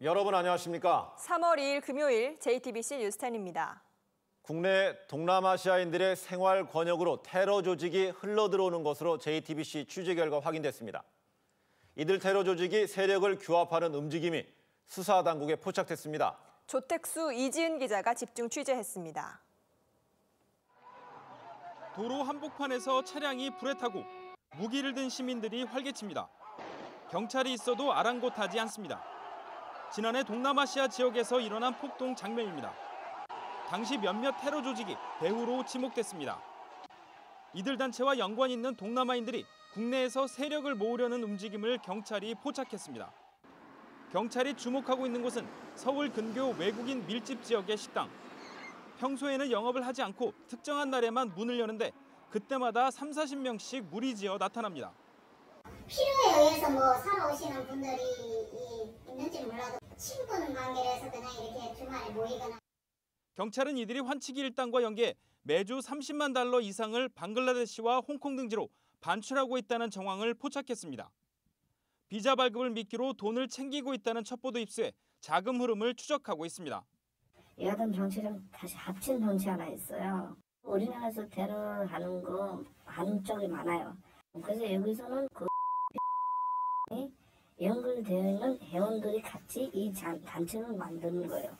여러분 안녕하십니까? 3월 2일 금요일 JTBC 뉴스10입니다. 국내 동남아시아인들의 생활 권역으로 테러 조직이 흘러들어오는 것으로 JTBC 취재 결과 확인됐습니다. 이들 테러 조직이 세력을 규합하는 움직임이 수사 당국에 포착됐습니다. 조택수 이지은 기자가 집중 취재했습니다. 도로 한복판에서 차량이 불에 타고 무기를 든 시민들이 활개칩니다. 경찰이 있어도 아랑곳하지 않습니다. 지난해 동남아시아 지역에서 일어난 폭동 장면입니다. 당시 몇몇 테러 조직이 배후로 지목됐습니다. 이들 단체와 연관 있는 동남아인들이 국내에서 세력을 모으려는 움직임을 경찰이 포착했습니다. 경찰이 주목하고 있는 곳은 서울 근교 외국인 밀집 지역의 식당. 평소에는 영업을 하지 않고 특정한 날에만 문을 여는데 그때마다 3, 40명씩 무리지어 나타납니다. 필요에 의해서 뭐 살아오시는 분들이 이- 있는지 몰라도 친분 관계를 해서 그냥 이렇게 주말에 모이거나 경찰은 이들이 환치기 일당과 연계 매주 30만 달러 이상을 방글라데시와 홍콩 등지로 반출하고 있다는 정황을 포착했습니다. 비자 발급을 미끼로 돈을 챙기고 있다는 첩보도 입수해 자금 흐름을 추적하고 있습니다. 여하튼 정치랑 다시 합친 정치 하나 있어요. 우리나라에서 테러 하는 거 하는 쪽이 많아요. 그래서 여기서는 그 연결되어 있는 회원들이 같이 이 단- 단체를 만드는 거예요.